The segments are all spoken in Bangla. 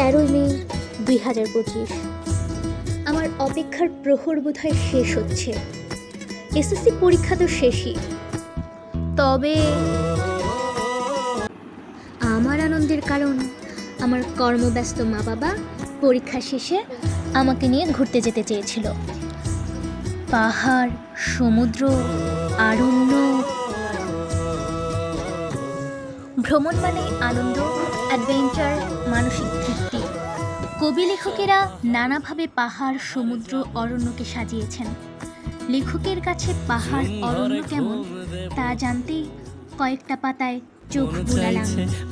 তেরোই মে, দুই হাজার পঁচিশ। আমার অপেক্ষার প্রহর বোধহয় শেষ হচ্ছে। এসএসসি পরীক্ষা তো শেষই। তবে আমার আনন্দের কারণ, আমার কর্মব্যস্ত মা বাবা পরীক্ষা শেষে আমাকে নিয়ে ঘুরতে যেতে চেয়েছিল। পাহাড়, সমুদ্র, আরণ্য। ভ্রমণ মানে আনন্দ অ্যাডভেঞ্চার মানসিক কবি লেখকেরা নানাভাবে পাহাড় সমুদ্র অরণ্যকে সাজিয়েছেন। লেখকের কাছে পাহাড় অরণ্য কেমন তা জানতেই কয়েকটা পাতায় চোখ বুলালাম।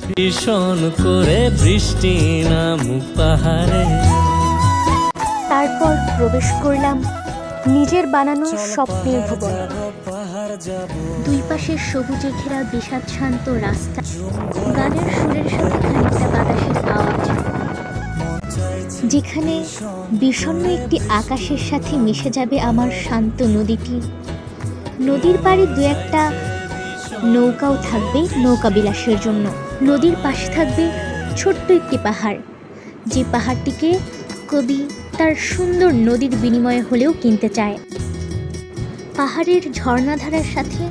ভীষণ করে বৃষ্টি নামুক পাহাড়ে। তারপর প্রবেশ করলাম নিজের বানানো স্বপ্নের ভুবন। দুই পাশে সবুজে ঘেরা বিষাদ শান্ত রাস্তা। গানের সুরের যেখানে বিষণ্ণ একটি আকাশের সাথে মিশে যাবে আমার শান্ত নদীটি। নদীর পাড়ে দু একটা নৌকাও থাকবে নৌকা বিলাসের জন্য। নদীর পাশে থাকবে ছোট্ট একটি পাহাড়। যে পাহাড়টিকে কবি তার সুন্দর নদীর বিনিময়ে হলেও কিনতে চায়। পাহাড়ের ঝর্ণাধারার সাথে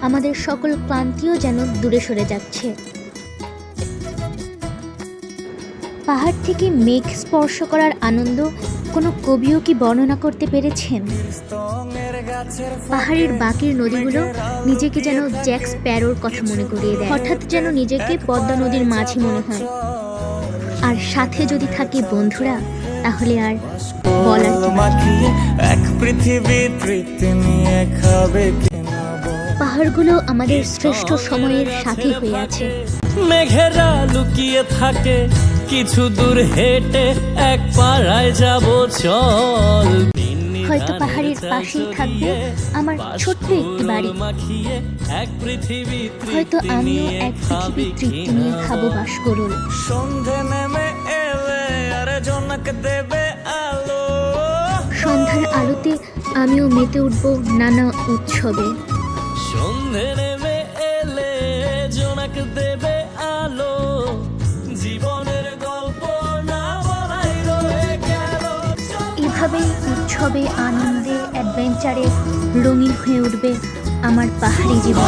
আমাদের সকল ক্লান্তিও যেন দূরে সরে যাচ্ছে। পাহাড় থেকে মেঘ স্পর্শ করার আনন্দ কোনো কবিও কি বর্ণনা করতে পেরেছেন? পাহাড়ের বাকির নদীগুলো নিজেকে যেন জ্যাক্স প্যারোর কথা মনে করিয়ে দেয়। হঠাৎ যেন নিজেকে পদ্মা নদীর মাঝি মনে হয়। আর সাথে যদি থাকে বন্ধুরা, তাহলে আর বলার পাহাড়গুলো আমাদের শ্রেষ্ঠ সময়ের সাথী হয়ে আছে। মেঘেরা লুকিয়ে থাকে কিছু দূর হেঁটে এক পাড়ায় যাব চল। হয়তো পাহাড়ের পাশেই থাকবে আমার ছোট্ট একটি বাড়ি। পৃথিবী হয়তো আমিও এক পৃথিবীর খাবে তৃপ্তি নিয়ে। খাব বাসকরল সন্ধে নেমে এলে আর জনক দেবে আলো। সন্ধ্যার আলোতে আমিও মেতে উঠব নানা উৎসবে। সন্ধে নেমে এলে জনক দেবে এভাবেই উৎসবে আনন্দে অ্যাডভেঞ্চারে রঙিন হয়ে উঠবে আমার পাহাড়ি জীবন।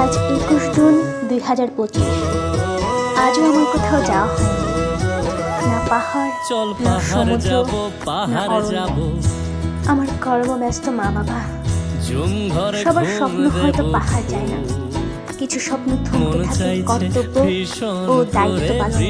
আজ একুশ জুন দুই হাজার পঁচিশ। আজও আমার কোথাও যাওয়া হয়নি। না পাহাড় চল পাহাড় সমুদ্র যাব পাহাড় যাব। আমার কর্মব্যস্ত মা বাবা সবার স্বপ্ন হয়তো পাহাড় যায় না। কিছু স্বপ্ন থমকে থাকে কর্তব্য ও দায়িত্ব পালন।